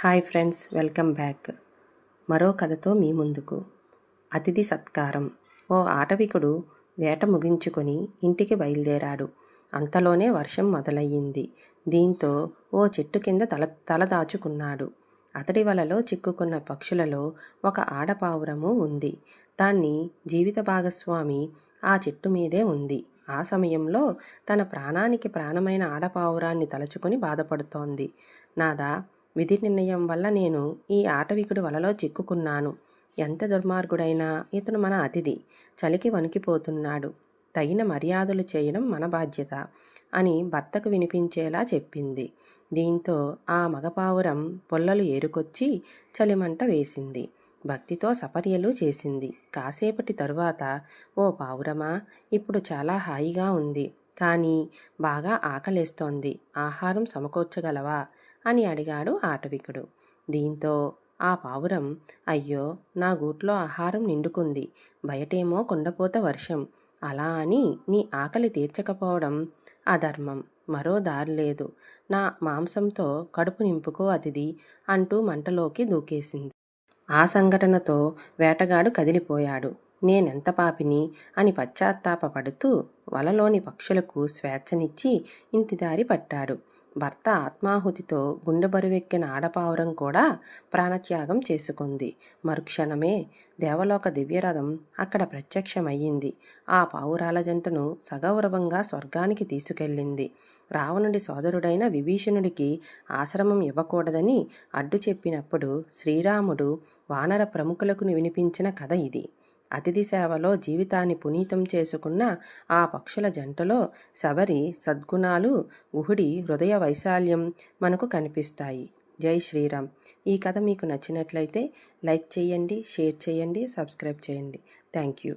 Hi friends welcome back. మరో కథతో మీ ముందుకు. అతిథి సత్కారం. ఓ ఆటవికుడు వేట ముగించుకొని ఇంటికి బయలుదేరాడు. అంతలోనే వర్షం మొదలయ్యింది. దీంతో ఓ చెట్టు కింద తల తలదాచుకున్నాడు అతడి వలలో చిక్కుకున్న పక్షులలో ఒక ఆడపావురము ఉంది. దాన్ని జీవిత భాగస్వామి ఆ చెట్టు మీదే ఉంది. ఆ సమయంలో తన ప్రాణానికి ప్రాణమైన ఆడపావురాన్ని తలుచుకొని బాధపడుతోంది. నాదా విధి నిర్ణయం వల్ల నేను ఈ ఆటవికుడి వలలో చిక్కుకున్నాను. ఎంత దుర్మార్గుడైనా ఇతను మన అతిథి. చలికి వణికిపోతున్నాడు. తగిన మర్యాదలు చేయడం మన బాధ్యత అని భర్తకు వినిపించేలా చెప్పింది. దీంతో ఆ మగపావురం పొల్లలు ఏరుకొచ్చి చలిమంట వేసింది. భక్తితో సపర్యలు చేసింది. కాసేపటి తరువాత ఓ పావురమా ఇప్పుడు చాలా హాయిగా ఉంది. కానీ బాగా ఆకలేస్తోంది. ఆహారం సమకూర్చగలవా? అని అడిగాడు ఆటవికుడు. దీంతో ఆ పావురం అయ్యో నా గూట్లో ఆహారం నిండుకుంది. బయటేమో కుండపోత వర్షం. అలా అని నీ ఆకలి తీర్చకపోవడం అధర్మం. మరో దారి లేదు. నా మాంసంతో కడుపు నింపుకో అతిథి అంటూ మంటలోకి దూకేసింది. ఆ సంఘటనతో వేటగాడు కదిలిపోయాడు. నేనెంత పాపిని అని పశ్చాత్తాపడుతూ వలలోని పక్షులకు స్వేచ్ఛనిచ్చి ఇంటిదారి పట్టాడు. భర్త ఆత్మాహుతితో గుండె బరువెక్కిన ఆడపావురం కూడా ప్రాణత్యాగం చేసుకుంది. మరుక్షణమే దేవలోక దివ్యరథం అక్కడ ప్రత్యక్షమయ్యింది. ఆ పావురాల జంటను సగౌరవంగా స్వర్గానికి తీసుకెళ్ళింది. రావణుడి సోదరుడైన విభీషణుడికి ఆశ్రమం ఇవ్వకూడదని అడ్డు చెప్పినప్పుడు శ్రీరాముడు వానర ప్రముఖులకు వినిపించిన కథ ఇది. అతిథి సేవలో జీవితాన్ని పునీతం చేసుకున్న ఆ పక్షుల జంటలో శబరి సద్గుణాలు గుహుడి హృదయ వైశాల్యం మనకు కనిపిస్తాయి. జై శ్రీరామ్. ఈ కథ మీకు నచ్చినట్లయితే లైక్ చేయండి షేర్ చేయండి సబ్స్క్రైబ్ చేయండి. Thank you.